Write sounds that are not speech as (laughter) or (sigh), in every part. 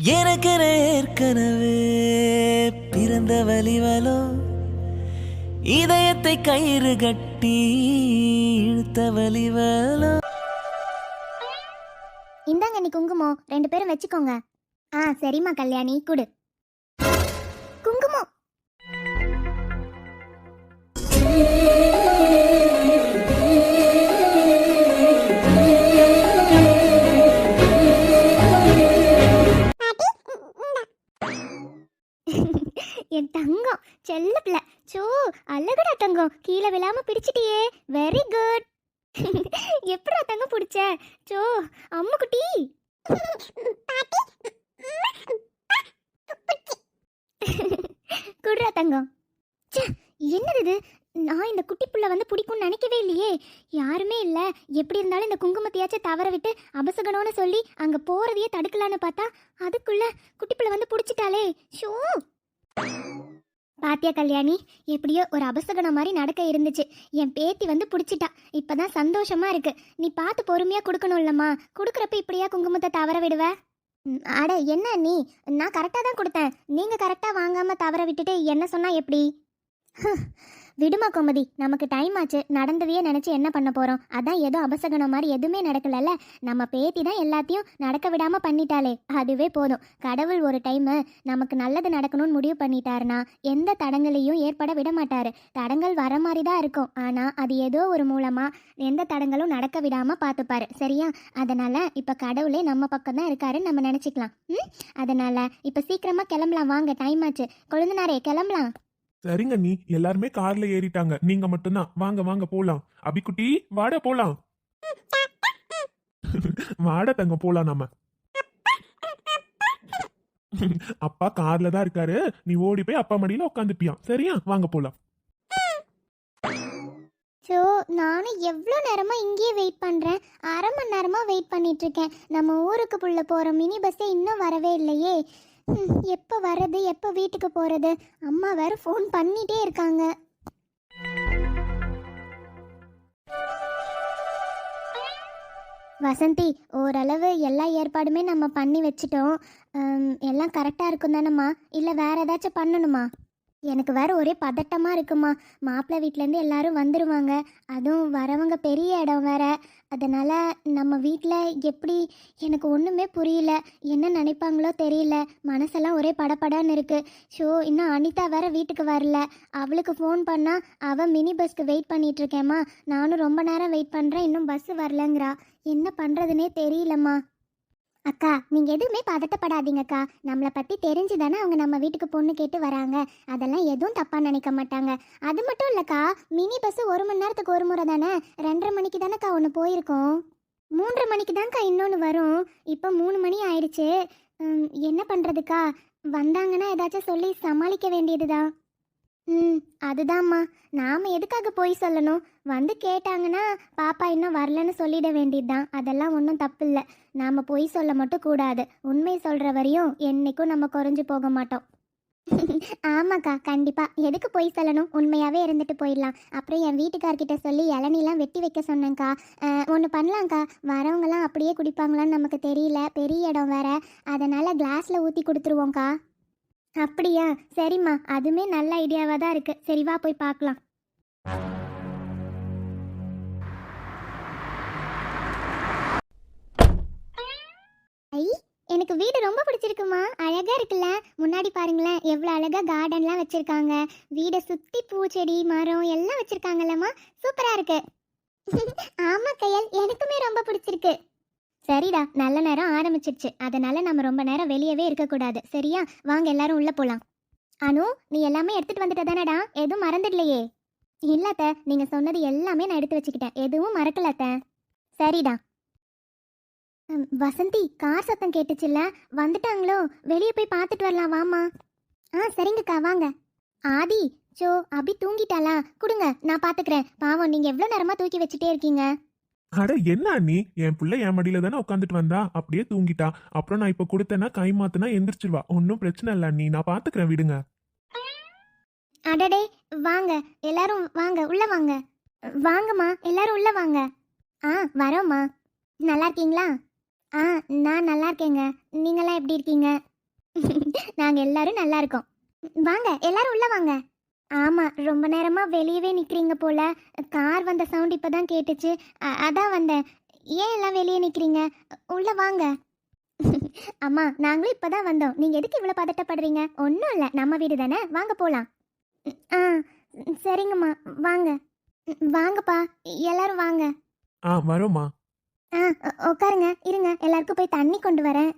எனக்கு ஏற்கனவே பிறந்த வலிவலோ இதயத்தை கயிறு கட்டி இழுத்த வலிவலோ இந்தாங்க நீ குங்குமம். ரெண்டு பேரும் வச்சுக்கோங்க. ஆ சரிம்மா கல்யாணி கொடு. செல்ல பிள்ளை சோ அழகுடா தங்கம். கீழே விழாம பிடிச்சிட்டியே. வெரி குட் எப்படா தங்கம் பிடிச்ச? சோ அம்மு குட்டி. (laughs) குடுறா தங்கம். என்னது இது? நான் இந்த குட்டி புள்ள வந்து பிடிக்கும்னு நினைக்கவே இல்லையே. யாருமே இல்ல. எப்படி இருந்தாலும் இந்த குங்குமத்தையாச்சும் தவற விட்டு அபசகனோன்னு சொல்லி அங்க போறதையே தடுக்கலான்னு பார்த்தா அதுக்குள்ள குட்டி புள்ள வந்து பிடிச்சிட்டாலே ஷோ பாத்தியா கல்யாணி எப்படியோ ஒரு அபசகனம் மாதிரி நடக்க இருந்துச்சு. என் பேத்தி வந்து பிடிச்சிட்டா. இப்பதான் சந்தோஷமா இருக்கு. நீ பார்த்து பொறுமையா கொடுக்கணும்லம்மா. கொடுக்குறப்ப இப்படியா குங்குமத்தை தவற விடுவ? அட என்ன நீ? நான் கரெக்டாக தான் கொடுத்தேன். நீங்கள் கரெக்டாக வாங்காமல் தவற விட்டுட்டு என்ன சொன்னால் எப்படி? விடுமா கோமதி நமக்கு டைம் ஆச்சு. நடந்ததையே நினைச்சு என்ன பண்ண போறோம்? அதான் ஏதோ அபசகனம் மாதிரி எதுவுமே நடக்கலல்ல? நம்ம பேத்தி தான் எல்லாத்தையும் நடக்க விடாம பண்ணிட்டாலே அதுவே போதும். கடவுள் ஒரு டைம் நமக்கு நல்லது நடக்கணும்னு முடிவு பண்ணிட்டாருனா எந்த தடங்களையும் ஏற்பட விட மாட்டாரு. தடங்கள் வர மாதிரி தான் இருக்கும். ஆனா அது ஏதோ ஒரு மூலமா எந்த தடங்களும் நடக்க விடாம பார்த்துப்பாரு. சரியா? அதனால இப்ப கடவுளே நம்ம பக்கம் தான் இருக்காரு நம்ம நினைச்சுக்கலாம். ம்? அதனால இப்ப சீக்கிரமா கிளம்பலாம். வாங்க டைம் ஆச்சு. கொழுந்தனாரே கிளம்பலாம். சரிங்க நீ எல்லாருமே கார்ல ஏறிட்டாங்க. நீங்க மட்டும்தான். வாங்க வாங்க போலாம். அபிக்குட்டி வாட போலாம். வாட தங்க போலாம் நாம. அப்பா கார்ல தான் இருக்காரு. நீ ஓடி போய் அப்பா மடியில உட்காந்துப்பியான் சரியா? வாங்க போலாம். ஸோ நானும் எவ்வளோ நேரமா இங்கேயே வெயிட் பண்ணுறேன் அரை மணி நேரமாக வெயிட் பண்ணிட்டு இருக்கேன். நம்ம ஊருக்கு புள்ள போகிற மினி பஸ்ஸே இன்னும் வரவே இல்லையே. எப்போ வர்றது எப்போ வீட்டுக்கு போகிறது அம்மா வேற ஃபோன் பண்ணிட்டே இருக்காங்க. வசந்தி ஓரளவு எல்லா ஏற்பாடுமே நம்ம பண்ணி வச்சிட்டோம். எல்லாம் கரெக்டாக இருக்கும் தானம்மா இல்லை வேற ஏதாச்சும் பண்ணணுமா? எனக்கு வேறு ஒரே பதட்டமாக இருக்குமா. மாப்பிள்ளை வீட்டிலேருந்து எல்லாரும் வந்துடுவாங்க அதுவும் வரவங்க பெரிய இடம் வேற. அதனால் நம்ம வீட்டில் எப்படி எனக்கு ஒன்றுமே புரியல. என்ன நினைப்பாங்களோ தெரியல. மனசெல்லாம் ஒரே படபடன்னு இருக்குது ஷோ இன்னும் அனிதா வேற வீட்டுக்கு வரல. அவளுக்கு ஃபோன் பண்ணால் அவள் மினி பஸ்க்கு வெயிட் பண்ணிகிட்ருக்கேம்மா நானும் ரொம்ப நேரம் வெயிட் பண்ணுறேன் இன்னும் பஸ்ஸு வரலங்கிறா. என்ன பண்ணுறதுனே தெரியலம்மா. அக்கா நீங்கள் எதுவுமே பதட்டப்படாதீங்கக்கா. நம்மளை பற்றி தெரிஞ்சு தானே அவங்க நம்ம வீட்டுக்கு பொண்ணு கேட்டு வராங்க. அதெல்லாம் எதுவும் தப்பாக நினைக்க மாட்டாங்க. அது மட்டும் இல்லைக்கா மினி பஸ் ஒரு மணி நேரத்துக்கு ஒரு முறை தானே? ரெண்டரை மணிக்கு தானேக்கா ஒன்று போயிருக்கோம். மூன்றரை மணிக்கு தான்க்கா இன்னொன்று வரும். இப்போ மூணு மணி ஆயிடுச்சு. என்ன பண்ணுறதுக்கா வந்தாங்கன்னா ஏதாச்சும் சொல்லி சமாளிக்க வேண்டியதுதான். ம் அதுதாம்மா. நாம் எதுக்காக போய் சொல்லணும்? வந்து கேட்டாங்கன்னா பாப்பா இன்னும் வரலன்னு சொல்லிட வேண்டியதுதான். அதெல்லாம் ஒன்றும் தப்பு இல்லை நாம் பொய் சொல்ல மட்டும் கூடாது. உண்மை சொல்கிற வரையும் என்னைக்கும் நம்ம குறைஞ்சு போக மாட்டோம். (laughs) ஆமாக்கா கண்டிப்பா. எதுக்கு போய் சொல்லணும்? உண்மையாவே இருந்துட்டு போயிடலாம். அப்புறம் என் வீட்டுக்கார்கிட்ட சொல்லி இளநிலாம் வெட்டி வைக்க சொன்னேங்க்கா ஒன்று பண்ணலாங்க்கா வரவங்கலாம் அப்படியே குடிப்பாங்களான்னு நமக்கு தெரியல. பெரிய இடம் வேற. அதனால கிளாஸ்ல ஊற்றி கொடுத்துருவோங்க்கா அப்படியா? சரிம்மா. அதுவுமே நல்ல ஐடியாவாக தான் இருக்கு. சரி வா போய் பார்க்கலாம். ஐ எனக்கு வீடு ரொம்ப பிடிச்சிருக்குமா? அழகா இருக்குல்ல. முன்னாடி பாருங்களேன். எவ்வளோ அழகா கார்டன்லாம் வச்சிருக்காங்க. வீடை சுத்தி பூச்செடி மரம் எல்லாம் வச்சிருக்காங்கல்லம்மா. சூப்பரா இருக்கு. (laughs) ஆமா கையல். எனக்குமே ரொம்ப பிடிச்சிருக்கு. சரிடா நல்ல நேரம் ஆரம்பிச்சிருச்சு. அதனால நம்ம ரொம்ப நேரம் வெளியவே இருக்கக்கூடாது. சரியா? வாங்க எல்லாரும் உள்ள போலாம். அனு நீ எல்லாமே எடுத்துட்டு வந்துட்ட தானடா? எதுவும் மறந்துடலையே. இல்லத்த நீங்க சொன்னது எல்லாமே நான் எடுத்து வச்சுக்கிட்டேன். எதுவும் மறக்கலத்த சரிடா. ம், வசந்தி கார் சத்தம் கேட்டுச்சுல்ல? வந்துட்டாங்களோ? வெளியே போய் பார்த்துட்டு வரலாம் வாமா ஆ சரிங்கக்கா வாங்க. ஆதி சோ அபி தூங்கிட்டாளா? கொடுங்க நான் பாத்துக்கிறேன் பாவம் நீங்க எவ்வளவு நேரமா தூக்கி வச்சுட்டே இருக்கீங்க. அட என்ன நீ என் பிள்ளை என் மடியில தானே உட்காந்துட்டு வந்தா? அப்படியே தூங்கிட்டா. அப்புறம் நான் இப்ப கொடுத்தேன்னா கை மாத்தினா எந்திரிச்சிருவா. ஒன்னும் பிரச்சனை இல்ல நீ நான் பாத்துக்கிறேன் விடுங்க. அடடே வாங்க. எல்லாரும் வாங்க. உள்ள வாங்க. வாங்கம்மா. எல்லாரும் உள்ள வாங்க. ஆ வரோம்மா. நல்லா இருக்கீங்களா? ஆ நான் நல்லா இருக்கேங்க. நீங்களாம் எப்படி இருக்கீங்க? (laughs) நாங்கள் எல்லாரும் நல்லா இருக்கோம். வாங்க எல்லாரும் உள்ள வாங்க. ஆமாம் ரொம்ப நேரமாக வெளியவே நிற்கிறீங்க போல. கார் வந்த சவுண்ட் இப்போ தான் கேட்டுச்சு அதான் வந்தேன். ஏன் எல்லாம் வெளியே நிற்கிறீங்க உள்ள வாங்க. (laughs) அம்மா நாங்களும் இப்போ தான் வந்தோம். நீங்கள் எதுக்கு இவ்வளோ பதட்டப்படுறீங்க? ஒன்றும் இல்லை. நம்ம வீடு தானே? வாங்க போகலாம் ஆ சரிங்கம்மா. வாங்க. வாங்கப்பா. எல்லாரும் வாங்க. ஆ வரோம்மா. ஆ உட்காருங்க இருங்க. எல்லாருக்கும் போய் தண்ணி கொண்டு வரேன்.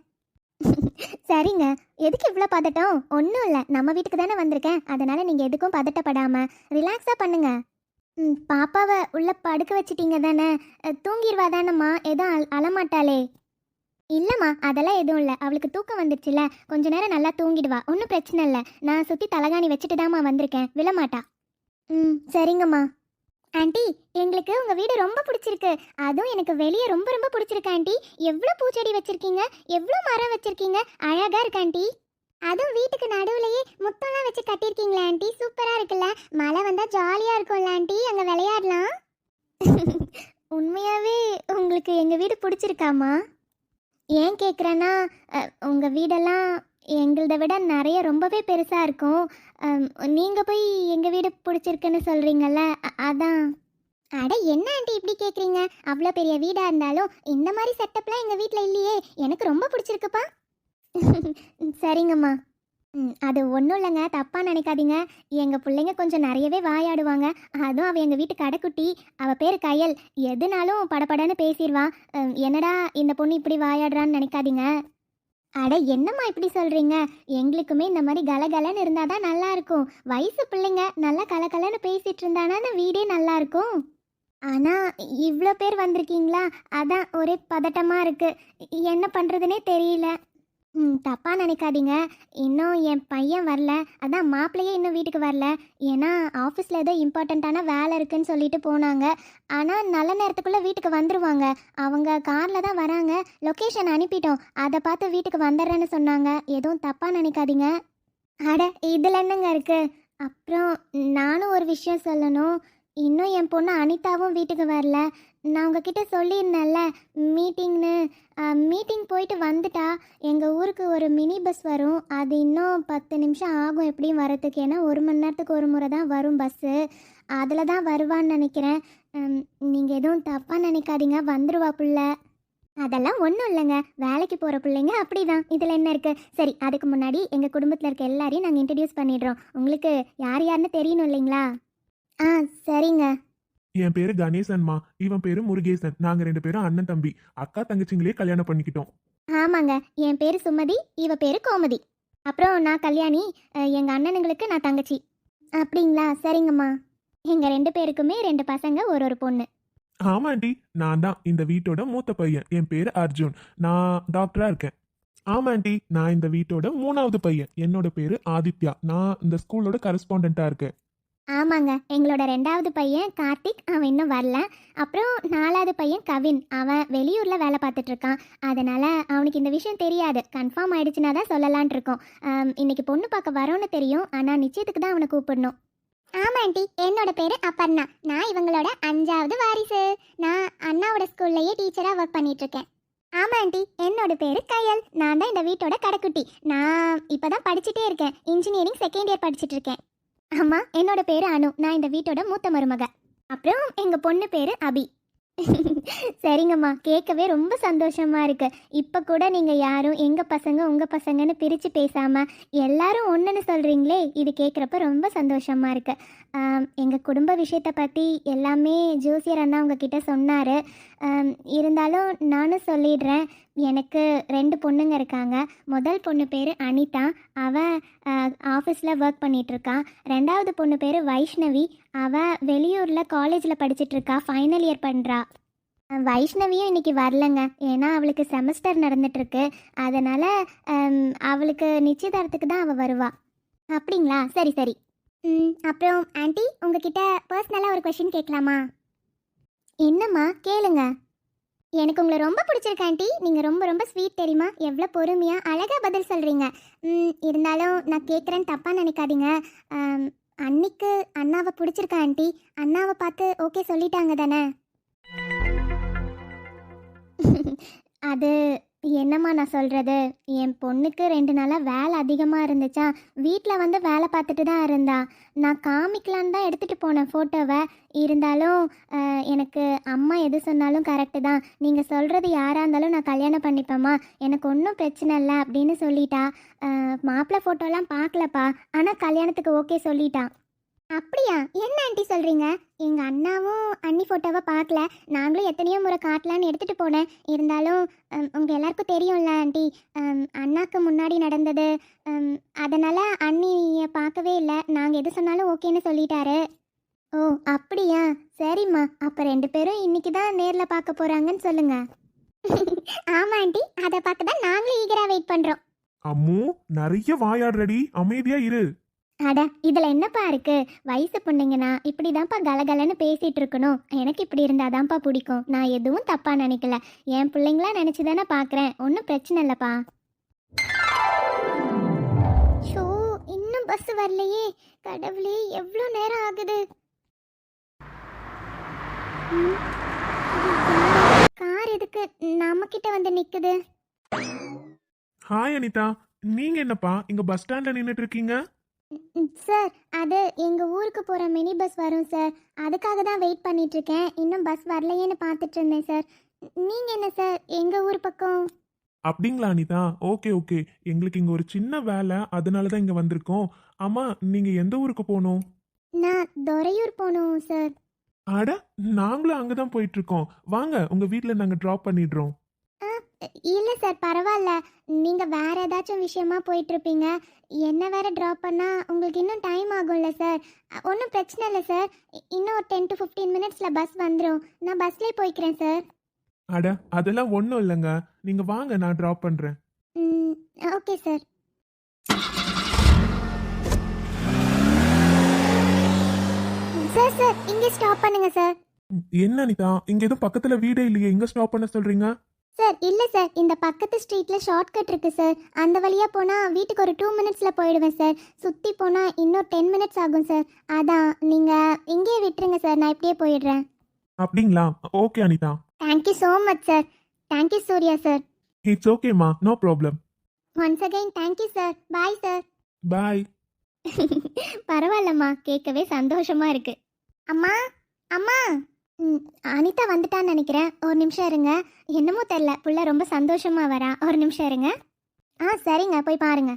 சரிங்க. எதுக்கு இவ்வளோ பதட்டம்? ஒன்றும் இல்லை. நம்ம வீட்டுக்கு தானே வந்திருக்கேன். அதனால நீங்கள் எதுக்கும் பதட்டப்படாமல் ரிலாக்ஸாக பண்ணுங்க. ம் பாப்பாவை உள்ள படுக்க வச்சிட்டீங்க தானே? தூங்கிடுவா தானம்மா? எதுவும் அல் அழமாட்டாளே. இல்லைம்மா அதெல்லாம் எதுவும் இல்லை. அவளுக்கு தூக்கம் வந்துருச்சுல கொஞ்ச நேரம் நல்லா தூங்கிடுவா. ஒன்றும் பிரச்சனை இல்லை. நான் சுற்றி தலகாணி வச்சுட்டு தாம்மா வந்திருக்கேன். விழமாட்டா. ம் சரிங்கம்மா. ஆண்டி எங்களுக்கு உங்கள் வீடு ரொம்ப பிடிச்சிருக்கு. அதுவும் எனக்கு வெளியே ரொம்ப ரொம்ப பிடிச்சிருக்கு ஆண்டி. எவ்வளோ பூச்செடி வச்சிருக்கீங்க? எவ்வளோ மரம் வச்சிருக்கீங்க? அழகா இருக்கு ஆண்டி. அதுவும் வீட்டுக்கு நடுவுலயே முத்தம்லாம் வச்சு கட்டியிருக்கீங்களா ஆண்டி. சூப்பரா இருக்குல்ல? மழை வந்தா ஜாலியா இருக்கும்ல ஆண்டி. அங்க விளையாடலாம். (laughs) உண்மையாவே உங்களுக்கு எங்க வீடு பிடிச்சிருக்காமா? ஏன் கேட்குறேன்னா உங்க வீடெல்லாம் எங்களதை விட நிறைய ரொம்பவே பெருசாக இருக்கும். நீங்கள் போய் எங்கள் வீடு பிடிச்சிருக்குன்னு சொல்கிறீங்கல்ல அதான். அட என்ன ஆண்டி இப்படி கேட்குறீங்க அவ்வளோ பெரிய வீடாக இருந்தாலும் இந்த மாதிரி செட்டப்லாம் எங்கள் வீட்டில் இல்லையே எனக்கு ரொம்ப பிடிச்சிருக்குப்பா. (laughs) சரிங்கம்மா. ம் அது ஒன்றும் இல்லைங்க தப்பாக நினைக்காதீங்க. எங்கள் பிள்ளைங்க கொஞ்சம் நிறையவே வாயாடுவாங்க. அதுவும் அவள் எங்கள் வீட்டு கடைக்குட்டி. அவள் பேர் கயல். எதுனாலும் படப்படன்னு பேசிடுவா என்னடா இந்த பொண்ணு இப்படி வாயாடுறான்னு நினைக்காதீங்க. அட என்னம்மா இப்படி சொல்கிறீங்க எங்களுக்குமே இந்த மாதிரி கலகலன்னு இருந்தால் தான் நல்லா இருக்கும் வயசு பிள்ளைங்க நல்லா கலகலன்னு பேசிட்டு இருந்தானா வீடே நல்லா இருக்கும் ஆனால் இவ்வளோ பேர் வந்திருக்கீங்களா? அதான் ஒரே பதட்டமாக இருக்கு. என்ன பண்ணுறதுனே தெரியல. தப்பாக நினைக்காதீங்க. இன்னும் என் பையன் வரல. அதான் மாப்பிள்ளையே இன்னும் வீட்டுக்கு வரல. ஏன்னா ஆஃபீஸில் ஏதோ இம்பார்ட்டண்ட்டான வேலை இருக்குன்னு சொல்லிட்டு போனாங்க. ஆனால் நல்ல நேரத்துக்குள்ளே வீட்டுக்கு வந்துடுவாங்க அவங்க காரில் தான் வராங்க. லொக்கேஷன் அனுப்பிட்டோம். அதை பார்த்து வீட்டுக்கு வந்துடுறேன்னு சொன்னாங்க. எதுவும் தப்பாக நினைக்காதீங்க. அட இதில் என்னங்க இருக்கு? அப்புறம் நானும் ஒரு விஷயம் சொல்லணும். இன்னும் என் பொண்ணு அனிதாவும் வீட்டுக்கு வரல. நான் உங்ககிட்ட சொல்லியிருந்தேன்ல மீட்டிங்னு. மீட்டிங் போயிட்டு வந்துட்டா எங்கள் ஊருக்கு ஒரு மினி பஸ் வரும். அது இன்னும் பத்து நிமிஷம் ஆகும் எப்படியும் வரத்துக்கு ஏன்னா ஒரு மணி நேரத்துக்கு ஒரு முறை தான் வரும் பஸ்ஸு. அதில் தான் வருவான்னு நினைக்கிறேன். நீங்கள் எதுவும் தப்பாக நினைக்காதீங்க. வந்துருவா புள்ள. அதெல்லாம் ஒன்றும் இல்லைங்க. வேலைக்கு போகிற பிள்ளைங்க அப்படிதான். இதில் என்ன இருக்குது சரி அதுக்கு முன்னாடி எங்கள் குடும்பத்தில் இருக்க எல்லாரையும் நாங்கள் இன்ட்ரடியூஸ் பண்ணிடுறோம். உங்களுக்கு யார் யாருன்னு தெரியணும் இல்லைங்களா? ஆ சரிங்க. என் பேரு கணேசன்மா. இவன் பேரு முருகேசன். நாங்க ரெண்டு பேரும் அண்ணன் தம்பி. அக்கா தங்கச்சிங்களே கல்யாணம் பண்ணிக்கிட்டோம். ஆமாங்க. என் பேர் சுமதி. இவ பேர் கோமதி. அப்புறம் நான் கல்யாணி. எங்க அண்ணனுங்களுக்கு நான் தங்கச்சி. அப்படிங்களா? சரிங்கம்மா. எங்க ரெண்டு பேருக்குமே ரெண்டு பசங்க ஒரு ஒரு பொண்ணு. ஆமா ஆண்டி. நான் தான் இந்த வீட்டோட மூத்த பையன். என் பேரு அர்ஜுன். நான் டாக்டரா இருக்கேன். ஆமா ஆண்டி. நான் இந்த வீட்டோட மூணாவது பையன். என்னோட பேரு ஆதித்யா. நான் இந்த ஸ்கூலோட கரஸ்பாண்டண்டா இருக்கேன். ஆமாங்க. எங்களோட ரெண்டாவது பையன் கார்த்திக். அவன் இன்னும் வரல. அப்புறம் நாலாவது பையன் கவின். அவன் வெளியூர்ல வேலை பார்த்துட்டு இருக்கான். அதனால அவனுக்கு இந்த விஷயம் தெரியாது. கன்ஃபார்ம் ஆயிடுச்சுன்னா தான் சொல்லலான் இருக்கோம். இன்னைக்கு பொண்ணு பார்க்க வரோன்னு தெரியும். ஆனா நிச்சயத்துக்கு தான் அவனை கூப்பிடணும். ஆமா ஆண்டி. என்னோட பேரு அப்பர்ணா. நான் இவங்களோட அஞ்சாவது வாரிசு. நான் அண்ணாவோட ஸ்கூல்லையே டீச்சரா ஒர்க் பண்ணிட்டு இருக்கேன் ஆமா ஆண்டி. என்னோட பேரு கயல். நான் தான் இந்த வீட்டோட கடைக்குட்டி. நான் இப்பதான் படிச்சுட்டே இருக்கேன். இன்ஜினியரிங் செகண்ட் இயர் படிச்சுட்டு இருக்கேன். ஆமா என்னோட பேரு அனு. நான் இந்த வீட்டோட மூத்த மருமக. அப்புறம் எங்க பொண்ணு பேரு அபி. சரிங்கம்மா கேட்கவே ரொம்ப சந்தோஷமா இருக்கு. இப்ப கூட நீங்க யாரும் எங்க பசங்க உங்க பசங்கன்னு பிரிச்சு பேசாம எல்லாரும் ஒன்றுன்னு சொல்றீங்களே இது கேட்குறப்ப ரொம்ப சந்தோஷமா இருக்கு. எங்க குடும்ப விஷயத்தை பத்தி எல்லாமே ஜோசியர் அண்ணா உங்ககிட்ட சொன்னாரு. இருந்தாலும் நானும் சொல்லிடுறேன். எனக்கு ரெண்டு பொண்ணுங்க இருக்காங்க. முதல் பொண்ணு பேர் அனிதா. அவ ஆஃபீஸில் ஒர்க் பண்ணிட்டு ரெண்டாவது பொண்ணு பேர் வைஷ்ணவி. அவள் வெளியூரில் காலேஜில் படிச்சிட்டுருக்காள் ஃபைனல் இயர் பண்ணுறா வைஷ்ணவியும் இன்னைக்கு வரலங்க. ஏன்னா அவளுக்கு செமஸ்டர் நடந்துட்டு அதனால் அவளுக்கு நிச்சயதார்த்தத்துக்கு தான் அவள் வருவா. அப்படிங்களா? சரி சரி. ம், அப்புறம் ஆண்டி உங்ககிட்ட பர்சனலாக ஒரு கொஷின் கேட்கலாமா? என்னம்மா? கேளுங்க. எனக்கு உங்களை ரொம்ப பிடிச்சிருக்கு ஆண்டி. நீங்கள் ரொம்ப ரொம்ப ஸ்வீட் தெரியுமா? எவ்வளோ பொறுமையாக அழகாக பதில் சொல்கிறீங்க இருந்தாலும் நான் கேட்குறேன்னு தப்பாக நினைக்காதீங்க. அன்னைக்கு அண்ணாவை பிடிச்சிருக்கா ஆண்டி? அண்ணாவை பார்த்து ஓகே சொல்லிட்டாங்க தானே? அது என்னம்மா நான் சொல்கிறது என் பொண்ணுக்கு ரெண்டு நாளாக வேலை அதிகமாக இருந்துச்சா? வீட்டில் வந்து வேலை பார்த்துட்டு தான் இருந்தா. நான் காமிக்கலான்னு தான் எடுத்துகிட்டு போனேன் ஃபோட்டோவை இருந்தாலும் எனக்கு அம்மா எது சொன்னாலும் கரெக்டு தான். நீங்கள் சொல்கிறது யாராக இருந்தாலும் நான் கல்யாணம் பண்ணிப்பேம்மா. எனக்கு ஒன்றும் பிரச்சனை இல்லை அப்படின்னு சொல்லிட்டா. மாப்பிள்ளை ஃபோட்டோலாம் பார்க்கலப்பா. ஆனால் கல்யாணத்துக்கு ஓகே சொல்லிட்டான் அப்படியா? என்ன ஆண்டி சொல்கிறீங்க எங்கள் அண்ணாவும் அண்ணி ஃபோட்டோவை பார்க்கல. நாங்களும் எத்தனையோ முறை காட்டலான்னு எடுத்துகிட்டு போனேன். இருந்தாலும் உங்கள் எல்லாருக்கும் தெரியும்ல ஆண்டி. அண்ணாக்கு முன்னாடி நடந்தது. அதனால அண்ணியை பார்க்கவே இல்லை. நாங்கள் எது சொன்னாலும் ஓகேன்னு சொல்லிட்டாரு. ஓ அப்படியா? சரிம்மா. அப்போ ரெண்டு பேரும் இன்னைக்கு தான் நேரில் பார்க்க போகிறாங்கன்னு சொல்லுங்க. (laughs) ஆமாம் ஆண்டி. அதை பார்க்க தான் நாங்களும் ஈகராக வெயிட் பண்ணுறோம் அம்மு நிறைய வாயாடுறடி. அமைதியா இரு. அட இதில் என்னப்பா இருக்கு? வயசு பொண்ணுங்கன்னா இப்படி தான்ப்பா கலகலன்னு பேசிட்டு இருக்கணும். எனக்கு இப்படி இருந்தாதான்ப்பா பிடிக்கும். நான் எதுவும் தப்பா நினைக்கல. என் பிள்ளைங்களா நினச்சி தானே பார்க்குறேன் ஒன்றும் பிரச்சனை இல்லைப்பா. ஷோ இன்னும் பஸ் வரலையே. கடவுளே எவ்வளோ நேரம் ஆகுது? கார் எதுக்கு நம்மக்கிட்ட வந்து நிற்குது ஹாய் அனிதா. நீங்க என்னப்பா? இங்க பஸ் ஸ்டாண்ட்ல நின்னுட்டு இருக்கீங்க? சார் அது எங்கள் ஊருக்கு போகிற மினி பஸ் வரும் சார் அதுக்காக தான் வெயிட் பண்ணிட்டு இருக்கேன் இன்னும் பஸ் வரலையேன்னு பார்த்துட்டு இருந்தேன் சார் நீங்கள் என்ன சார் எங்கள் ஊர் பக்கம்? அப்படிங்களா அனிதா? Okay okay. எங்களுக்கு இங்க ஒரு சின்ன வேலை. அதனால தான் இங்க வந்திருக்கோம். ஆமா நீங்க எந்த ஊருக்கு போகணும்? நான் துறையூர் போகணும் சார் அட நாங்களும் அங்கதான் போயிட்டு இருக்கோம் வாங்க உங்க வீட்ல நாங்க டிராப் பண்ணிடுறோம். இல்லை சார் பரவாயில்ல நீங்கள் வேறு ஏதாச்சும் விஷயமா போயிட்டுருப்பீங்க. என்ன வேற ட்ராப் பண்ணால் உங்களுக்கு இன்னும் டைம் ஆகும்ல சார். ஒன்றும் பிரச்சனை இல்லை சார். இன்னும் ஒரு டென் டு ஃபிஃப்டீன் மினிட்ஸில் பஸ் வந்துடும் நான் பஸ்லேயே போய்க்கிறேன் சார். அட அதெல்லாம் ஒன்றும் இல்லைங்க. நீங்க வாங்க நான் டிராப் பண்றேன். ம் ஓகே சார். சார் சார் இங்கே ஸ்டாப் பண்ணுங்க சார். என்ன அனிதா? இங்க எதுவும் பக்கத்துல வீடே இல்லையே. எங்க ஸ்டாப் பண்ண சொல்றீங்க? சார் இல்லை சார் இந்த பக்கத்து ஸ்ட்ரீட்டில் ஷார்ட்கட் இருக்கு சார் அந்த வழியாக போனால் வீட்டுக்கு ஒரு டூ மினிட்ஸில் போயிடுவேன் சார் சுற்றி போனால் இன்னும் டென் மினிட்ஸ் ஆகும் சார் அதான் நீங்கள் இங்கேயே விட்டுருங்க சார் நான் இப்படியே போயிடுறேன். அப்படிங்களா? Okay Anitha. Thank you so much sir thank you Surya sir it's ஓகேம்மா no problem once again thank you sir bye sir bye பரவாயில்லம்மா. கேட்கவே சந்தோஷமா இருக்கு. அம்மா அம்மா. ம், அனிதா வந்துட்டான்னு நினைக்கிறேன். ஒரு நிமிஷம் இருங்க. என்னமோ தெரில புள்ள ரொம்ப சந்தோஷமா வரா. ஒரு நிமிஷம் இருங்க. ஆ சரிங்க. போய் பாருங்க.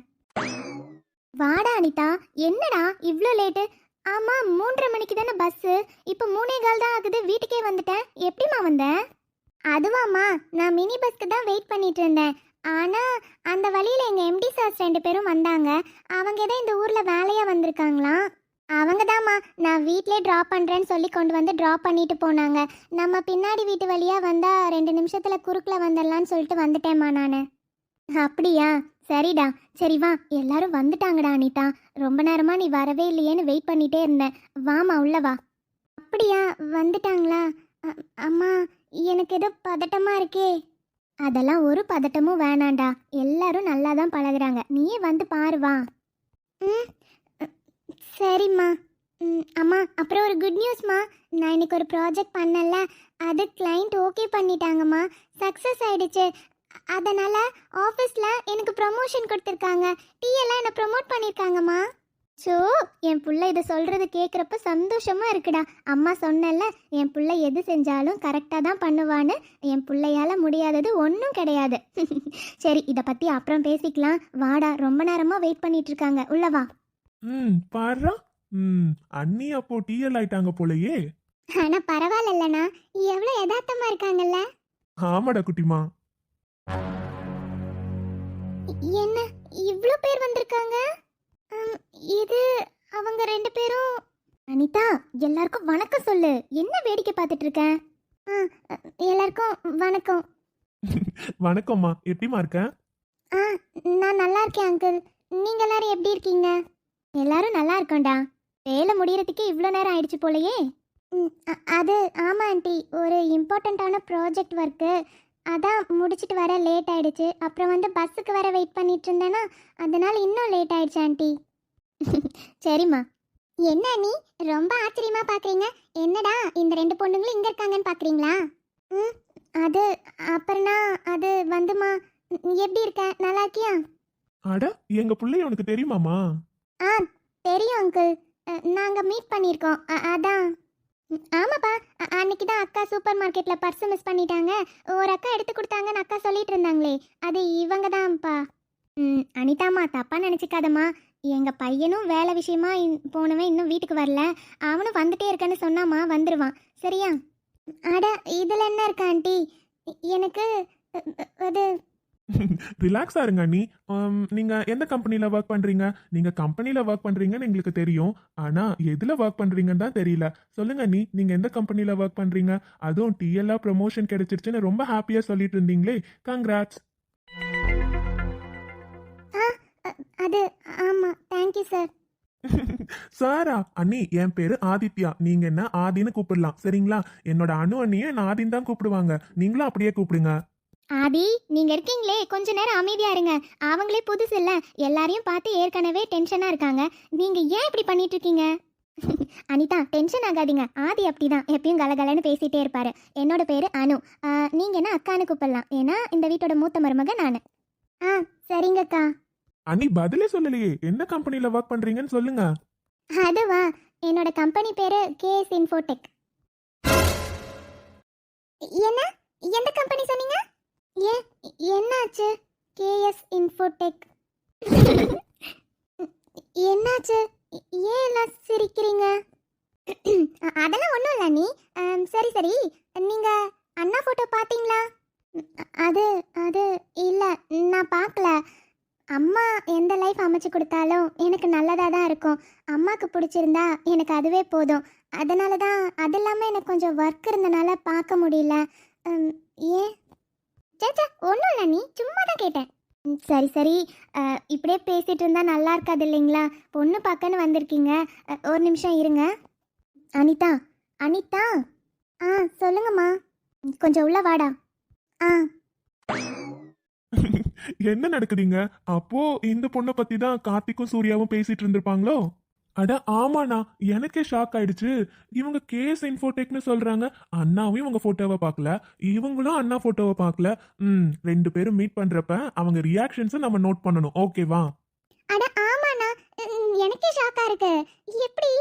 வாடா அனிதா. என்னடா? இவ்வளோ லேட்டு ஆமா மூன்றரை மணிக்கு தானே பஸ்ஸு இப்போ மூணே கால் தான் ஆகுது. வீட்டுக்கே வந்துட்டேன். எப்படிம்மா வந்தேன் அதுவாம்மா. நான் மினி பஸ்க்கு தான் வெயிட் பண்ணிட்டு இருந்தேன். ஆனா அந்த வழியில எங்க எம்டி சார்ஸ் ரெண்டு பேரும் வந்தாங்க. அவங்க ஏதோ இந்த ஊர்ல வேலையா வந்திருக்காங்களாம். வீட்டிலே ட்ராப் பண்ணுறேன்னு சொல்லி கொண்டு வந்து ட்ராப் பண்ணிட்டு போனாங்க. நம்ம பின்னாடி வீட்டு வழியாக வந்தால் ரெண்டு நிமிஷத்தில் குறுக்கில் வந்துடலான்னு சொல்லிட்டு வந்துட்டேம்மா நான். அப்படியா? சரிடா. சரி வா. எல்லாரும் வந்துட்டாங்கடா அனிதா. ரொம்ப நேரமாக நீ வரவே இல்லையேன்னு வெயிட் பண்ணிட்டே இருந்தேன். வாமா உள்ள வா. அப்படியா? வந்துட்டாங்களா? அம்மா எனக்கு ஏதோ பதட்டமாக இருக்கே. அதெல்லாம் ஒரு பதட்டமும் வேணாண்டா எல்லாரும் நல்லா தான் பழகுறாங்க. நீயே வந்து பாரு வா. ம் சரிம்மா. அம்மா அப்புறம் ஒரு குட் நியூஸ்மா நான் இன்னைக்கு ஒரு ப்ராஜெக்ட் பண்ணல அது கிளைண்ட் ஓகே பண்ணிட்டாங்கம்மா. சக்ஸஸ் ஆயிடுச்சு. அதனால் அதனால ஆஃபீஸில் எனக்கு ப்ரமோஷன் கொடுத்துருக்காங்க. டீயெல்லாம் எல்லாம் என்னை ப்ரமோட் பண்ணியிருக்காங்கம்மா ஸோ என் புள்ள இதை சொல்கிறது கேட்குறப்ப சந்தோஷமாக இருக்குடா. அம்மா சொன்னல என் புள்ள எது செஞ்சாலும் கரெக்டாக தான் பண்ணுவான்னு. என் பிள்ளையால் முடியாதது ஒன்றும் கிடையாது. (laughs) சரி இதை பற்றி அப்புறம் பேசிக்கலாம். வாடா ரொம்ப நேரமாக வெயிட் பண்ணிட்டு இருக்காங்க. உள்ள ம் பாடுறோம் ம் அண்ணி அப்போ டிஎல் ஆயிட்டாங்க போலயே. ஆனால் பரவாயில்லண்ணா எவ்வளோ யதார்த்தமாக இருக்காங்கல்ல? ஆமாடா குட்டிமா. என்ன இவ்வளோ பேர் வந்திருக்காங்க? ம், இது அவங்க ரெண்டு பேரும். அனிதா எல்லாருக்கும் வணக்கம் சொல்லு. என்ன வேடிக்கை பார்த்துட்டு இருக்க ஆ, எல்லாருக்கும் வணக்கம். வணக்கம்மா எப்படிமா இருக்க? ஆ நான் நல்லா இருக்கேன் அங்கிள். நீங்க எல்லாரும் எப்படி இருக்கீங்க? எல்லாரும் நல்லா இருக்கோம்டா. வேலை முடியறதுக்கு இவ்வளோ நேரம் ஆயிடுச்சு போலயே. ம், அ- அது ஆமாம் ஆண்டி. ஒரு இம்பார்ட்டண்ட்டான ப்ராஜெக்ட் ஒர்க்கு அதான் முடிச்சிட்டு வர லேட் ஆயிடுச்சு. அப்புறம் வந்து பஸ்ஸுக்கு வர வெயிட் பண்ணிட்டு இருந்தேன்னா அதனால இன்னும் லேட் ஆயிடுச்சு ஆண்டி. (laughs) சரிம்மா. என்ன நீ? ரொம்ப ஆச்சரியமா பார்க்குறீங்க என்னடா இந்த ரெண்டு பொண்ணுங்களும் இங்கே இருக்காங்கன்னு பார்க்குறீங்களா ம் அது அப்புறம்னா அது வந்துமா எப்படி இருக்க? நல்லா இருக்கியா? அட எங்க பிள்ளைய உனக்கு தெரியுமாமா ஆ தெரியும் அங்கிள் நாங்கள் மீட் பண்ணியிருக்கோம். அதான். ஆமாப்பா. அன்னைக்கு தான் அக்கா சூப்பர் மார்க்கெட்டில் பர்ஸு மிஸ் பண்ணிட்டாங்க. ஒரு அக்கா எடுத்து கொடுத்தாங்கன்னு அக்கா சொல்லிட்டு இருந்தாங்களே. அது இவங்க தான்ப்பா. ம் அனிதாம்மா தப்பாக நினச்சிக்காதம்மா. எங்கள் பையனும் வேலை விஷயமா இன்- போனவன் இன்னும் வீட்டுக்கு வரல. அவனும் வந்துட்டே இருக்கேன்னு சொன்னாம்மா வந்துடுவான் சரியா? அட இதில் என்ன இருக்கா ஆண்டி? எனக்கு அது (laughs) ரிலாக்ஸா இருங்க அண்ணி. ஆம், நீங்க எந்த கம்பெனில ஒர்க் பண்றீங்க? நீங்க கம்பெனில ஒர்க் பண்றீங்கன்னு எங்களுக்கு தெரியும். ஆனா எதுல ஒர்க் பண்றீங்கன்னு தான் தெரியல. சொல்லுங்க அண்ணி. நீங்க எந்த கம்பெனில ஒர்க் பண்றீங்க? அதுவும் டிஎல்ஆ ப்ரமோஷன் கிடைச்சிருச்சுன்னு ரொம்ப ஹாப்பியா சொல்லிட்டு இருந்தீங்களே. கங்க்ராட்ஸ் அது ஆமாம் தேங்க்யூ சார் சாரா அண்ணி என் பேரு ஆதித்யா. நீங்க என்ன ஆதின்னு கூப்பிடலாம். சரிங்களா? என்னோட அணு அண்ணியை நான் ஆதின்னு தான் கூப்பிடுவாங்க. நீங்களும் அப்படியே கூப்பிடுங்க. ஆதி நீங்க இருக்கீங்களே. கொஞ்ச நேரம் அமைதியா இருங்க. அவங்களே புதுசு இல்ல. எல்லாரையும் பார்த்து ஏற்கனவே டென்ஷனா இருக்காங்க. நீங்க ஏன் இப்படி பண்ணிட்டு இருக்கீங்க? (laughs) அனிதா டென்ஷன் ஆகாதீங்க. ஆதி அப்படிதான். எப்பயும் கலகலன்னு பேசிட்டே இருப்பாரு. என்னோட பேரு அனு. நீங்க என்ன அக்கான்னு கூப்பிடலாம். ஏன்னா இந்த வீட்டோட மூத்த மருமக நானு. ஆ சரிங்கக்கா. அண்ணி பதிலே சொல்லலையே. எந்த கம்பெனில ஒர்க் பண்றீங்கன்னு சொல்லுங்க. அதுவா? என்னோட கம்பெனி பேரு கேஎஸ் இன்ஃபோடெக். என்ன? எந்த கம்பெனி சொன்னீங்க? ஏ என்னாச்சு? KS Infotech. என்னாச்சு? ஏன் எல்லாம் சிரிக்கிறீங்க? அதெல்லாம் ஒன்றும் இல்லை நீ. சரி சரி. நீங்கள் அண்ணா ஃபோட்டோ பார்த்தீங்களா? அது அது இல்லை நான் பார்க்கல. அம்மா எந்த லைஃப் அமைச்சு கொடுத்தாலும் எனக்கு நல்லதாக தான் இருக்கும். அம்மாவுக்கு பிடிச்சிருந்தா எனக்கு அதுவே போதும். அதனால தான் அது இல்லாமல் எனக்கு கொஞ்சம் ஒர்க் இருந்தனால பார்க்க முடியல. ஏன்? சேச்சா ஒன்றும் இல்லை நீ சும்மா தான் கேட்டேன் சரி சரி. இப்படியே பேசிகிட்டு இருந்தால் நல்லா இருக்காது இல்லைங்களா? பொண்ணு பார்க்கன்னு வந்திருக்கீங்க. ஒரு நிமிஷம் இருங்க. அனிதா அனிதா. ஆ சொல்லுங்கம்மா. கொஞ்சம் உள்ள வாடா. ஆ. (laughs) என்ன நடக்குதுங்க? அப்போ இந்த பொண்ணை பத்தி தான் கார்த்திக்கும் சூர்யாவும் பேசிட்டு இருந்திருப்பாங்களோ? அட ஆமாண்ணா. எனக்கே ஷாக் ஆயிடுச்சு. இவங்க கேஸ் இன்ஃபோடெக்னு சொல்றாங்க. அண்ணாவும் இவங்க போட்டோவை பார்க்கல. இவங்களும் அண்ணா போட்டோவை பார்க்கல. ம் ரெண்டு பேரும் மீட் பண்றப்ப அவங்க ரியாக்ஷன்ஸை நம்ம நோட் பண்ணணும். ஓகேவா அட ஆமாண்ணா. எனக்கே ஷாக்கா இருக்கு. எப்படி?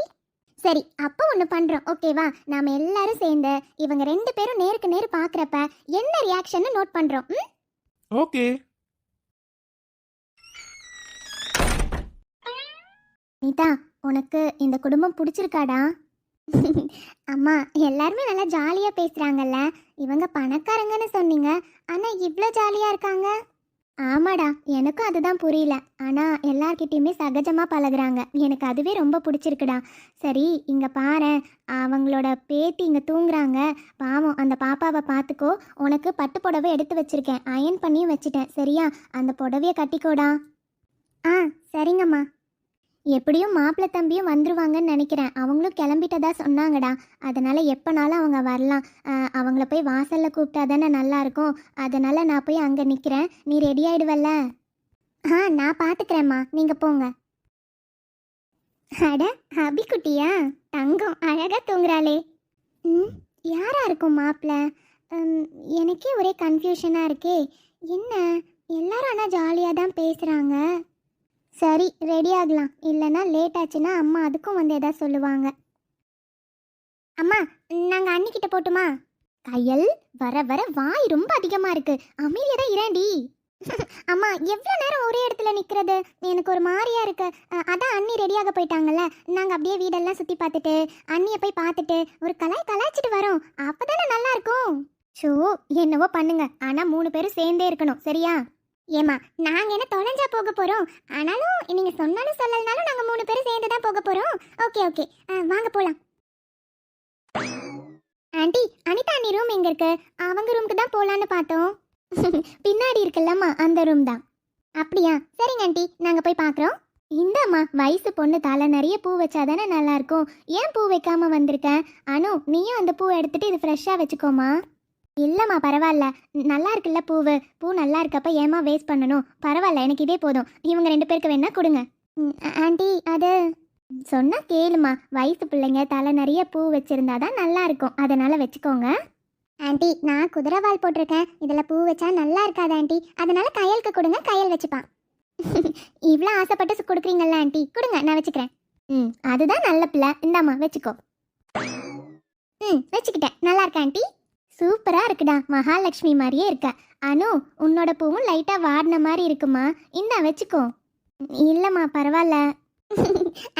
சரி அப்போ ஒன்று பண்ணுறோம் ஓகேவா நாம எல்லாரும் சேர்ந்து இவங்க ரெண்டு பேரும் நேருக்கு நேர் பார்க்குறப்ப என்ன ரியாக்ஷன் நோட் பண்ணுறோம் ஓகே நீதா உனக்கு இந்த குடும்பம் பிடிச்சிருக்காடா? (laughs) அம்மா எல்லாருமே நல்லா ஜாலியாக பேசுகிறாங்கல்ல இவங்க பணக்காரங்கன்னு சொன்னீங்க. ஆனால் இவ்வளோ ஜாலியாக இருக்காங்க? ஆமாடா எனக்கும் அதுதான் புரியல. ஆனால் எல்லார்கிட்டேயுமே சகஜமாக பழகுறாங்க. எனக்கு அதுவே ரொம்ப பிடிச்சிருக்குடா. சரி இங்கே பாரேன். அவங்களோட பேத்தி இங்கே தூங்குறாங்க. பாவம் அந்த பாப்பாவை பார்த்துக்கோ உனக்கு பட்டு புடவை எடுத்து வச்சுருக்கேன். அயன் பண்ணியும் வச்சிட்டேன். சரியா? அந்த புடவைய கட்டிக்கோடா. ஆ சரிங்கம்மா. எப்படியும் மாப்பிள்ளை தம்பியும் வந்துருவாங்கன்னு நினைக்கிறேன். அவங்களும் கிளம்பிட்டதா சொன்னாங்கடா. அதனால எப்போனாலும் அவங்க வரலாம். அவங்கள போய் வாசல்ல கூப்பிட்டா தானே நல்லா இருக்கும். அதனால நான் போய் அங்கே நிற்கிறேன் நீ ரெடி ஆயிடுவல்ல? ஆ நான் பார்த்துக்கிறேம்மா நீங்கள் போங்க. அட அபிக்குட்டியா? தங்கம். அழகாக தூங்குறாளே. ம் யாரா இருக்கும் மாப்பிள்ள எனக்கே ஒரே கன்ஃபியூஷனாக இருக்கே. என்ன? எல்லாரும் ஆனால் ஜாலியாக தான் பேசுகிறாங்க சரி ரெடி ஆகலாம். இல்லைன்னா லேட் ஆச்சுன்னா அம்மா அதுக்கும் வந்து எதாவது சொல்லுவாங்க. அம்மா நாங்கள் அண்ணிக்கிட்ட போட்டுமா? கையல் வர வர வாய் ரொம்ப அதிகமாக இருக்கு. அமைதியாக தான் இரண்டி (laughs) அம்மா எவ்வளோ நேரம் ஒரே இடத்துல நிற்கிறது எனக்கு ஒரு மாதிரியா இருக்கு. அதான் அண்ணி ரெடியாக போயிட்டாங்கல்ல. நாங்கள் அப்படியே வீடெல்லாம் சுற்றி பார்த்துட்டு அண்ணியை போய் பார்த்துட்டு ஒரு கலாய் கலாய்ச்சிட்டு வரோம். அப்போ தானே நல்லா இருக்கும். ஷோ என்னவோ பண்ணுங்க. ஆனால் மூணு பேரும் சேர்ந்தே இருக்கணும். சரியா? ஏமா நாங்க என்ன தொலைஞ்சா போக போறோம்? ஆனாலும் நீங்க சொன்னாலும் சொல்லலனாலும் நாங்க மூணு பேரும் சேர்ந்து தான் போக போறோம். Okay okay. வாங்க போலாம். ஆண்டி அனிதா அண்ணி ரூம் எங்க இருக்கு? அவங்க ரூமுக்கு தான் போலான்னு பார்த்தோம். (laughs) பின்னாடி இருக்குல்லம்மா அந்த ரூம் தான். அப்படியா? சரிங்க ஆண்டி. நாங்க போய் பார்க்குறோம். இந்தாம்மா வயசு பொண்ணு தலை நிறைய பூ வச்சாதானே நல்லா இருக்கும். ஏன் பூ வைக்காம வந்திருக்க? அனு நீயும் அந்த பூ எடுத்துட்டு இது ஃப்ரெஷ்ஷாக வச்சுக்கோமா இல்லைம்மா பரவாயில்ல. நல்லா இருக்குல்ல பூவு? பூ நல்லா இருக்கப்ப ஏமா வேஸ்ட் பண்ணணும்? பரவாயில்ல எனக்கு இதே போதும். இவங்க ரெண்டு பேருக்கு வேணா கொடுங்க. ஆண்டி அது சொன்னா கேளுமா வயசு பிள்ளைங்க தலை நிறைய பூ வச்சிருந்தா தான் நல்லா இருக்கும். அதனால வச்சுக்கோங்க. ஆண்டி நான் குதிரைவால் போட்டிருக்கேன். இதில் பூ வச்சா நல்லா இருக்காது ஆண்டி. அதனால கையலுக்கு கொடுங்க கையல் வச்சுப்பான். (laughs) இவ்வளோ ஆசைப்பட்டு கொடுக்குறீங்கல்ல ஆண்டி. கொடுங்க நான் வச்சுக்கிறேன். ம் அதுதான் நல்ல பிள்ளை. இந்தாம்மா வச்சுக்கோ. ம் வச்சுக்கிட்டேன். நல்லா இருக்கா ஆண்டி? சூப்பராக இருக்குடா. மகாலட்சுமி மாதிரியே இருக்க. அனு உன்னோட பூவும் லைட்டாக வாடின மாதிரி இருக்குமா? இந்தா வச்சுக்கோ. இல்லைம்மா பரவாயில்ல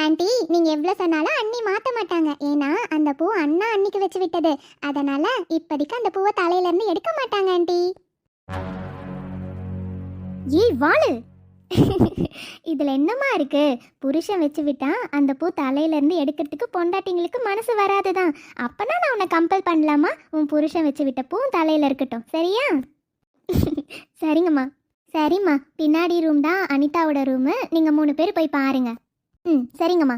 ஆண்டி நீங்கள் எவ்வளோ சொன்னாலும் அண்ணி மாற்ற மாட்டாங்க. ஏன்னா அந்த பூ அண்ணா அன்னிக்கு வச்சு விட்டது. அதனால இப்போதைக்கு அந்த பூவை தலையில இருந்து எடுக்க மாட்டாங்க ஆண்டி. ஏய் வாழு (laughs) இதில் என்னமா இருக்கு? புருஷன் வச்சு விட்டா அந்த பூ தலையிலேருந்து எடுக்கிறதுக்கு பொண்டாட்டிங்களுக்கு மனசு வராது தான் அப்போனா நான் உன்னை கம்பல் பண்ணலாமா? உன் புருஷன் வச்சு விட்ட பூ தலையில் இருக்கட்டும். சரியா? (laughs) சரிங்கம்மா. சரிம்மா. பின்னாடி ரூம் தான் அனிதாவோட ரூமு நீங்கள் மூணு பேர் போய் பாருங்க. ம் சரிங்கம்மா.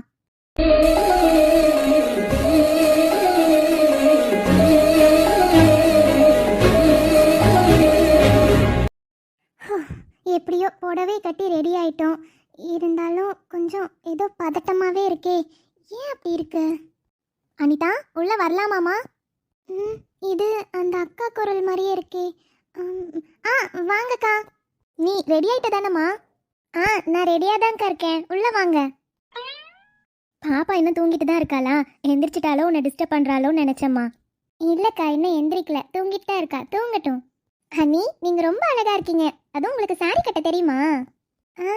எப்படியோ புடவை கட்டி ரெடி ஆயிட்டோம். இருந்தாலும் கொஞ்சம் ஏதோ பதட்டமாகவே இருக்கே. ஏன் அப்படி இருக்கு? அனிதா உள்ள வரலாமாமா ம் இது அந்த அக்கா குரல் மாதிரியே இருக்கே. ஆ வாங்கக்கா. நீ ரெடி ஆயிட்ட தானம்மா? ஆ நான் ரெடியாக தான்க்கா இருக்கேன். உள்ளே வாங்க. பாப்பா இன்னும் தூங்கிட்டு தான் இருக்காளா? எந்திரிச்சிட்டாலோ உன்னை டிஸ்டர்ப் பண்ணுறாளோன்னு நினச்சம்மா. இல்லைக்கா இன்னும் எந்திரிக்கல. தூங்கிட்டு தான் இருக்கா. தூங்கட்டும். ஹனி நீங்கள் ரொம்ப அழகாக இருக்கீங்க. அதுவும் உங்களுக்கு சாரி கட்ட தெரியுமா? ஆ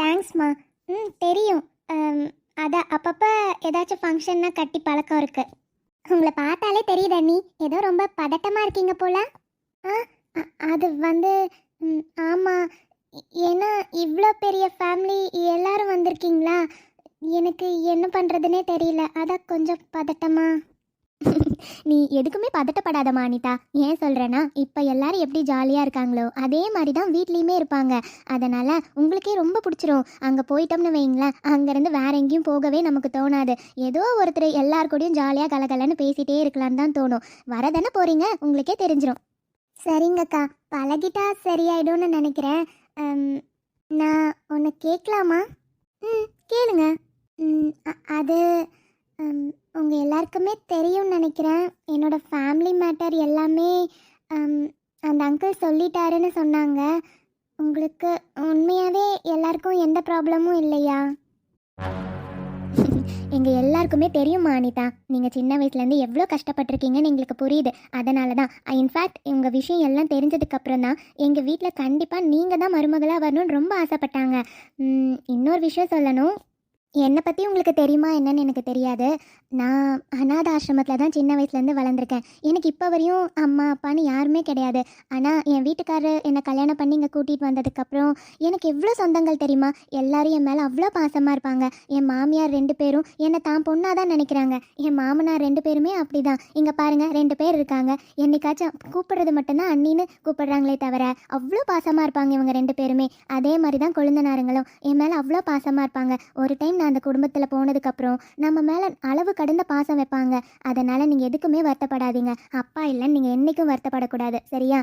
தேங்க்ஸ்மா ம். தெரியும். அதான் அப்பப்போ ஏதாச்சும் ஃபங்க்ஷன்னா கட்டி பழக்கம் இருக்கு. உங்களை பார்த்தாலே தெரியுது அண்ணி. ஏதோ ரொம்ப பதட்டமாக இருக்கீங்க போல. ஆ அது வந்து ம், ஆமாம் ஏன்னா இவ்வளோ பெரிய ஃபேமிலி எல்லாரும் வந்திருக்கீங்களா? எனக்கு என்ன பண்ணுறதுனே தெரியல. அதான் கொஞ்சம் பதட்டமாக நீ எதுக்குமே பதட்டப்படாத மானிதா ஏன் சொல்கிறேன்னா இப்போ எல்லாரும் எப்படி ஜாலியாக இருக்காங்களோ அதே மாதிரி தான் வீட்லேயுமே இருப்பாங்க. அதனால் உங்களுக்கே ரொம்ப பிடிச்சிரும். அங்கே போயிட்டோம்னு வைங்களேன் அங்கேருந்து வேற எங்கேயும் போகவே நமக்கு தோணாது. ஏதோ ஒருத்தர் எல்லார் கூடயும் ஜாலியாக கலகலன்னு பேசிகிட்டே இருக்கலான்னு தான் தோணும். வரதானே போகிறீங்க உங்களுக்கே தெரிஞ்சிடும் சரிங்கக்கா பழகிட்டா சரியாயிடும்னு நினைக்கிறேன். நான் ஒன்று கேட்கலாமா? ம் கேளுங்க. அது உங்கள் எல்லாருக்குமே தெரியும்னு நினைக்கிறேன். என்னோடய ஃபேமிலி மேட்டர் எல்லாமே அந்த அங்கிள் சொல்லிட்டாருன்னு சொன்னாங்க. உங்களுக்கு உண்மையாகவே எல்லாருக்கும் எந்த ப்ராப்ளமும் இல்லையா? (laughs) எங்கள் எல்லாருக்குமே தெரியுமா அனிதா? நீங்கள் சின்ன வயசுலேருந்து எவ்வளோ கஷ்டப்பட்டிருக்கீங்கன்னு எங்களுக்கு புரியுது. அதனால தான் இன்ஃபேக்ட் உங்கள் விஷயம் எல்லாம் தெரிஞ்சதுக்கப்புறம் தான் எங்கள் வீட்டில் கண்டிப்பாக நீங்கள் தான் மருமகளாக வரணும்னு ரொம்ப ஆசைப்பட்டாங்க. இன்னொரு விஷயம் சொல்லணும். என்னை பற்றி உங்களுக்கு தெரியுமா என்னன்னு எனக்கு தெரியாது. நான் அநாத ஆசிரமத்தில் தான் சின்ன வயசுலேருந்து வளர்ந்துருக்கேன். எனக்கு இப்போ வரையும் அம்மா அப்பான்னு யாருமே கிடையாது. ஆனால் என் வீட்டுக்காரர் என்னை கல்யாணம் பண்ணி இங்கே கூட்டிகிட்டு வந்ததுக்கப்புறம் எனக்கு எவ்வளோ சொந்தங்கள் தெரியுமா? எல்லாரும் என் மேலே அவ்வளோ பாசமாக இருப்பாங்க. என் மாமியார் ரெண்டு பேரும் என்னை தான் பொண்ணாக தான் நினைக்கிறாங்க. என் மாமனார் ரெண்டு பேருமே அப்படி தான் இங்கே பாருங்கள் ரெண்டு பேர் இருக்காங்க. என்னைக்காச்சும் கூப்பிடுறது மட்டும்தான் அண்ணின்னு கூப்பிடுறாங்களே தவிர அவ்வளோ பாசமாக இருப்பாங்க இவங்க ரெண்டு பேருமே. அதே மாதிரி தான் கொழுந்தனாருங்களும். என் மேலே அவ்வளோ பாசமாக இருப்பாங்க. ஒரு டைம் நான் அந்த குடும்பத்தில் போனதுக்கப்புறம் நம்ம மேலே அளவு கடந்த பாசம் வைப்பாங்க. அதனால் நீங்கள் எதுக்குமே வருத்தப்படாதீங்க. அப்பா இல்லைன்னு நீங்கள் என்றைக்கும் வருத்தப்படக்கூடாது. சரியா?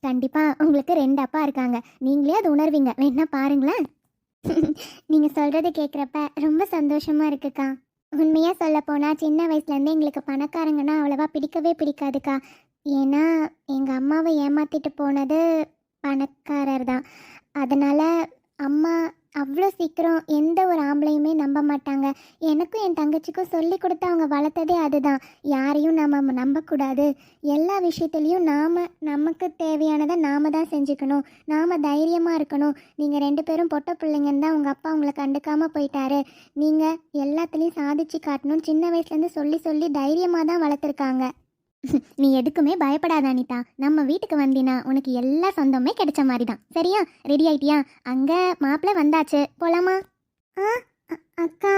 கண்டிப்பாக உங்களுக்கு ரெண்டு அப்பா இருக்காங்க. நீங்களே அது உணர்வீங்க. வேணா பாருங்களேன். (laughs) நீங்கள் சொல்கிறது கேட்குறப்ப ரொம்ப சந்தோஷமாக இருக்குக்கா. உண்மையாக சொல்ல போனால் சின்ன வயசுலேருந்தே எங்களுக்கு பணக்காரங்கன்னா அவ்வளோவா பிடிக்கவே பிடிக்காதுக்கா. ஏன்னா எங்கள் அம்மாவை ஏமாற்றிட்டு போனது பணக்காரர் தான் அதனால் அம்மா அவ்வளோ சீக்கிரம் எந்த ஒரு ஆம்பளையுமே நம்ப மாட்டாங்க. எனக்கும் என் தங்கச்சிக்கும் சொல்லி கொடுத்து அவங்க வளர்த்ததே அதுதான். யாரையும் நம்ம நம்பக்கூடாது. எல்லா விஷயத்துலேயும் நாம் நமக்கு தேவையானதை நாம் தான் செஞ்சுக்கணும். நாம் தைரியமாக இருக்கணும். நீங்கள் ரெண்டு பேரும் பொட்ட பிள்ளைங்கன்னு தான் உங்கள் அப்பா உங்களை கண்டுக்காமல் போயிட்டாரு. நீங்கள் எல்லாத்துலேயும் சாதிச்சு காட்டணும். சின்ன வயசுலேருந்து சொல்லி சொல்லி தைரியமாக தான் வளர்த்துருக்காங்க. நீ எதுக்குமே பயப்படாத அனிதா. நம்ம வீட்டுக்கு வந்தினா உனக்கு எல்லா சொந்தமே கிடைச்ச மாதிரி தான் சரியா? ரெடி ஆயிட்டியா? அங்கே மாப்பிள்ள வந்தாச்சு. போலாமா? ஆ அக்கா.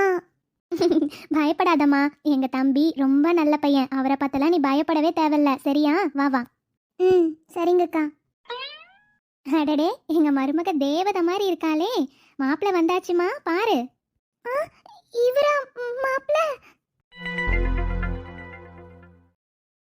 பயப்படாதம்மா. எங்க தம்பி ரொம்ப நல்ல பையன். அவரை பார்த்தலாம் நீ பயப்படவே தேவையில்ல. சரியா? வா வா. ம் சரிங்கக்கா. அடடே எங்க மருமக தேவதை மாதிரி இருக்காளே. மாப்பிள்ள வந்தாச்சுமா? பாரு. இவரா மாப்பிள்ள